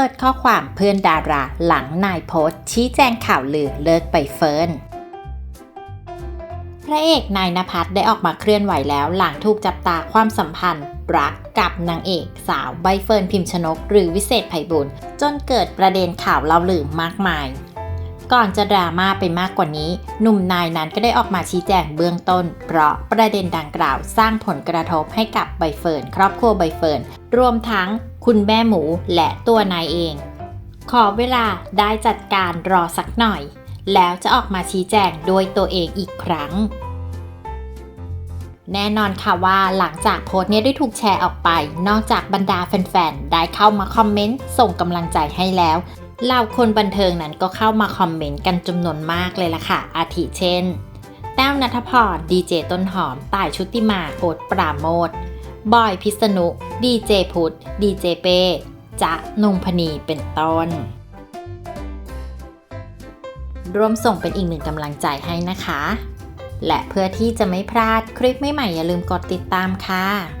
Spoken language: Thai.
เปิดข้อความเพื่อนดาราหลังนายโพสชี้แจงข่าวลือเลิกไปเฟิร์นพระเอกนายนภัสได้ออกมาเคลื่อนไหวแล้ว หลังถูกจับตาความสัมพันธ์ รักกับนางเอกสาวใบเฟิร์นพิมชนก หรือวิเศษไพบุญจนเกิดประเด็นข่าวเล่าลือมากมาย ก่อนจะดราม่าไปมากกว่านี้ หนุ่มนายนั้นก็ได้ออกมาชี้แจงเบื้องต้น เพราะประเด็นดังกล่าวสร้างผลกระทบให้กับใบเฟิร์นครอบครัวใบเฟิร์นรวมทั้งคุณแม่หมูและตัวนายเอง ขอเวลาได้จัดการรอสักหน่อย แล้วจะออกมาชี้แจงโดยตัวเองอีกครั้งแน่นอนค่ะว่าหลังจากโพสต์นี้ได้ถูกแชร์ออกไป นอกจากบรรดาแฟนๆ ได้เข้ามาคอมเมนต์ส่งกำลังใจให้แล้ว เหล่าคนบันเทิงนั้นก็เข้ามาคอมเมนต์กันจำนวนมากเลยล่ะค่ะ อาทิเช่น แต้วนัทพรดีเจต้นหอมต่ายชุติมาโอ๊ตปราโมทบอยพิษณุดีเจพุทธดีเจเป้จะนงพนีเป็นต้น ร่วมส่งเป็นอีกหนึ่งกำลังใจให้นะคะ และเพื่อที่จะไม่พลาดคลิปใหม่ๆอย่าลืมกดติดตามค่ะ